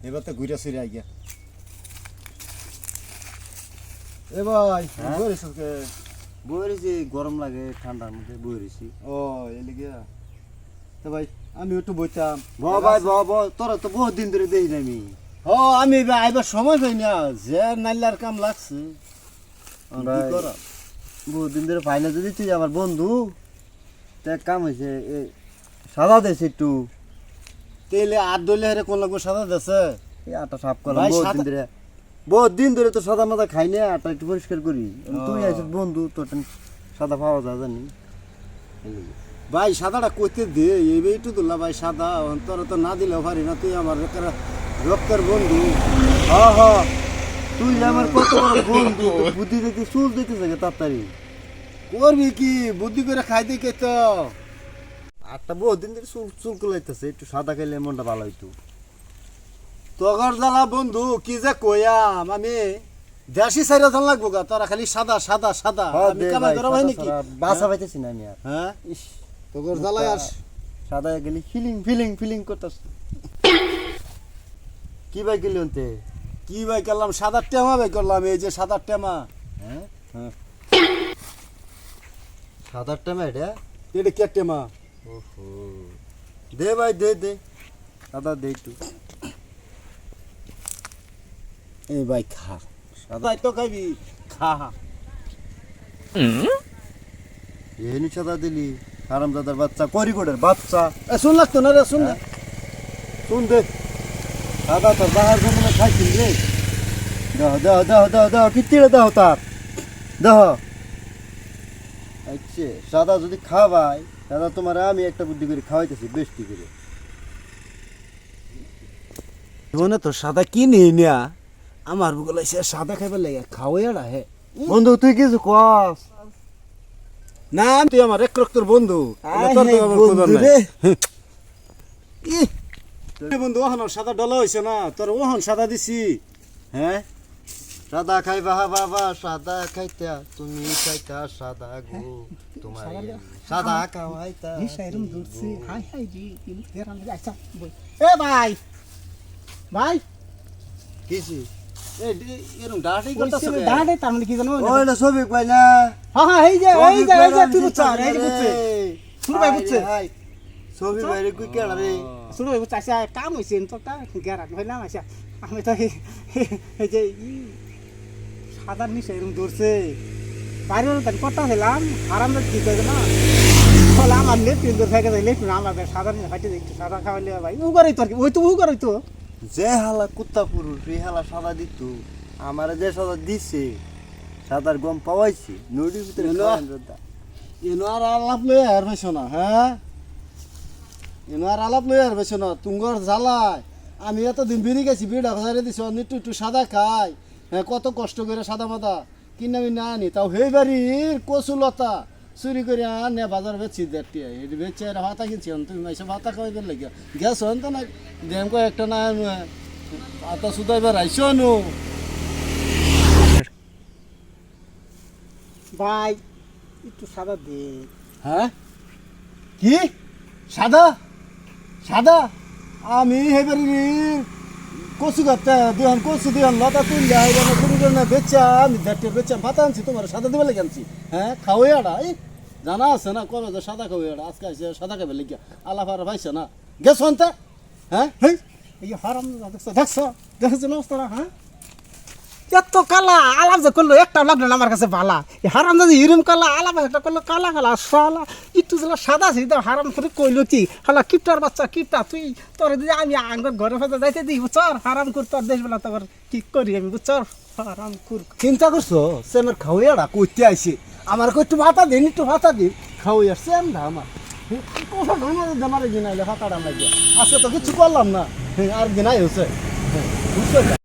এবার তো ঘুরে ফিরে আইয়া এ ভাই হ্যাঁ? কে বইরেছি গরম লাগে ঠান্ডার মধ্যে বইরেছি ও এলি গিয়া তো ভাই আমি একটু বইতাম। ব ভাই ব ব তোরা তো বহুত দিন ধরে দেখি না আমি ও আমি এবার আইবার সময় পাই না। যে নাইলার কাম লাগছে? বহুত দিন ধরে পাইলে যদি তুই আমার বন্ধু তা কাম হয়েছে এ সাদা দেশ একটু। তেলে আর দলে হেরে কোন লাগবো সাদা দেশে এই আটা সাফ করলাম বহুত দিন ধরে বহুত দিন ধরে তো সাদা মাদা খাই না আটা একটু পরিষ্কার করি। তুই ও। আছিস বন্ধু তোর সাদা পাওয়া যায় জানি। ভাই সাদাটা কইতে দে এইবে একটু দুলা ভাই সাদা অন্তর তো না দিলে পারি না তুই আমার রক্তের বন্ধু। হ হ তুই আমার কত বড় বন্ধু বুদ্ধি দিতে চুল দিতে থাকে তাড়াতাড়ি। করবি কি? বুদ্ধি করে খাইতে কে তো। আটটা বহুত দিন ধরে চুল চুল কুলাইতেছে একটু সাদা খাইলে মনটা ভালো হইতো। তগর জ্বালা বন্ধু কি যে কয়াম আমি দেশি সাইরা ধান লাগবো গা তোরা খালি সাদা সাদা সাদা। আমি কামাই করা ভাই নাকি বাসা পাইতেছি না আমি আর। হ্যাঁ? তগর জ্বালাই আর সাদা গেলি ফিলিং ফিলিং ফিলিং করতেছ কি ভাই গেলি অন্তে কি ভাই করলাম? সাদা টেমা ভাই করলাম এই যে সাদা টেমা। হ্যাঁ? হ্যাঁ। সাদা টাইম এটা? এটা কে টেমা? দে ভাই দে দে। সাদা দে একটু। এই ভাই খা। সাদা। তো খাইবি। খা এহেনি সাদা দিলি। হারাম দাদার বাচ্চা করিগোডের বাচ্চা। এ শুন লাগতো না রে শুন না। শুন দে। সাদা তোর বাহার জমনে খাইছিল রে। দেহ দেহ দেহ দেহ দেহ কিত্তিরে দেহ তার। দেহ। আচ্ছা সাদা যদি খাওয়াই দাদা তোমার আমি একটা বুদ্ধি করে খাওয়াইতেছি বেশি করে। জীবনে তো সাদা কি নেই না। আমার বলে সে সাদা খাইবার লাগে খাওয়াই আর হে। বন্ধু তুই কিছু কস? না তুই আমার এক রক্তর বন্ধু। তোর তো আমার বন্ধু খবর নাই। রে। ই, এ বন্ধু ওহন সাদা ডলা হয়েছে না তোর ওহন সাদা দিছি। হ্যাঁ? সাদা খাইবা বাবা সাদা খাইতা তুমি খাইতা সাদা গো তোমার সাদা খাওয়াইতা এরম ধরছে। হাই হাই জি কিন্তু হেরান আচ্ছা বই। এ ভাই ভাই। কিছু এ এরম ডাটাই করতেছে দাঁড়ে তার মানে কি জানো? ওই না ছবি কই না? হ্যাঁ হ্যাঁ এই যে এই যে এই যে তুই বুঝছ এই যে বুঝছে। শুরু ভাই বুঝছে। ছবি বাইরে কই কেডা রে? শুরু ভাই বুঝছে আচ্ছা কাম হইছে তো তা গেরান হইলাম আচ্ছা আমি তো এই- এই যে ই সাদা নিচে এরম ধরছে। বাইরে তার কথা হইলাম আরাম কি কইবে না? বলে আমার লেট কিন্তু ফেকে লেট না আমার সাদা নিচে ফাইটে একটু সাদা খাওয়াইলে ভাই। উ করাই তো আর কি ওই তো উ করাই তো। যে হালা কুত্তা পুরুষ এই হালা সাদা দিত আমারে যে সাদা দিছে সাদার গম পাওয়াইছি নদীর ভিতরে এনো আর আলাপ লই আর পাইছ না হ্যাঁ? এনো আর আলাপ লই আর পাইছ না তুঙ্গর জ্বালায়। আমি এতদিন বেরিয়ে গেছি বিড়া ভাজারে দিছ একটু একটু সাদা খাই। হ্যাঁ কত কষ্ট করে সাদা মাদা কিনা আমি না আনি। তাও হে বাড়ির কচু লতা চুরি করে আনে বাজার বেচি দেড়টি। এটি বেচে আর ভাতা কিনছি তুমি মাইসে ভাতা খাওয়াইবার লাগে হন তো না দেম একটা না আনু আতা সুদাইবার আইসো নু ভাই একটু সাদা দে হ্যাঁ? কি? সাদা? সাদা? আমি হেবারি কচু গাতে দিহান কচু দিহান লতা তুল যাই না শুরু করে বেচা আমি দেখতে বেচা ভাতা আনছি তোমার সাদা দিবে লেগে আনছি। হ্যাঁ খাওয়াই আড়া এই জানা আছে না কবে যে সাদা খাওয়াই আড়া আজকে আসে সাদা খাবে লেগে। আলাপ ভাইছে পাইছে না। গেছো আনতে হ্যাঁ? এই হারাম দেখছ দেখছ? দেখছ না হ্যাঁ? এত কালা, আলাপ যে করল, একটা লাগল না আমার কাছে এই হারাম যদি হিরুম কালা, আলাপ একটা করল, কালা কালা সালা একটু যেন সাদা সিধা হারাম করে কইলো কি? হালা কিপটার বাচ্চা, কিপটা, তুই, তোর যদি আমি আঙ্গর ঘরে ফেলে যাইতে দিই চর হারাম কর তোর দেশ বেলা তোর কি করি আমি চর হারাম কুর। চিন্তা করছ? সে আমার খাওয়াই আড়া কইতে আইছে। আমার কই একটু ভাতা দিন, একটু ভাতা দিন। খাওয়াই আসছে আমরা। আমার কথা ভাঙা আমার গিনাইলে ভাতাটা লাগিয়ে আজকে তো কিছু করলাম না। আর গিনাই হচ্ছে বুঝছ?